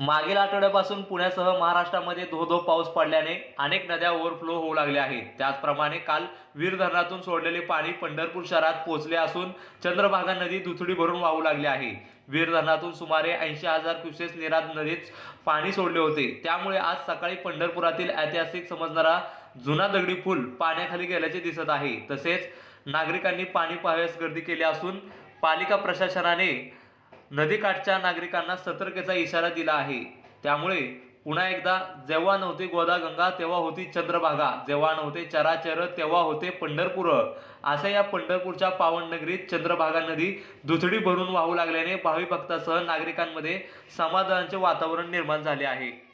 मागील आठवड्यापासून पुण्यासह महाराष्ट्रामध्ये धो धो पाऊस पडल्याने अनेक नद्या ओव्हरफ्लो होऊ लागल्या आहेत. त्याचप्रमाणे काल वीर धरणातून सोडलेले पाणी पंढरपूर शहरात पोहोचले असून चंद्रभागा नदी दुथडी भरून वाहू लागली आहे. वीर धरणातून सुमारे ऐंशी हजार क्युसेस निराद नदीत पाणी सोडले होते. त्यामुळे आज सकाळी पंढरपुरातील ऐतिहासिक समजणारा जुना दगडी पूल पाण्याखाली गेल्याचे दिसत आहे. तसेच नागरिकांनी पाणी पाहण्यास गर्दी केली असून पालिका प्रशासनाने नदीकाठच्या नागरिकांना सतर्कतेचा इशारा दिला आहे. त्यामुळे पुन्हा एकदा जेव्हा नव्हती गोदागंगा तेव्हा होती चंद्रभागा. जेव्हा नव्हते चराचर तेव्हा होते पंढरपूर. असं या पंढरपूरच्या पावन नगरीत चंद्रभागा नदी दुथडी भरून वाहू लागल्याने भावी भक्तासह नागरिकांमध्ये समाधानाचे वातावरण निर्माण झाले आहे.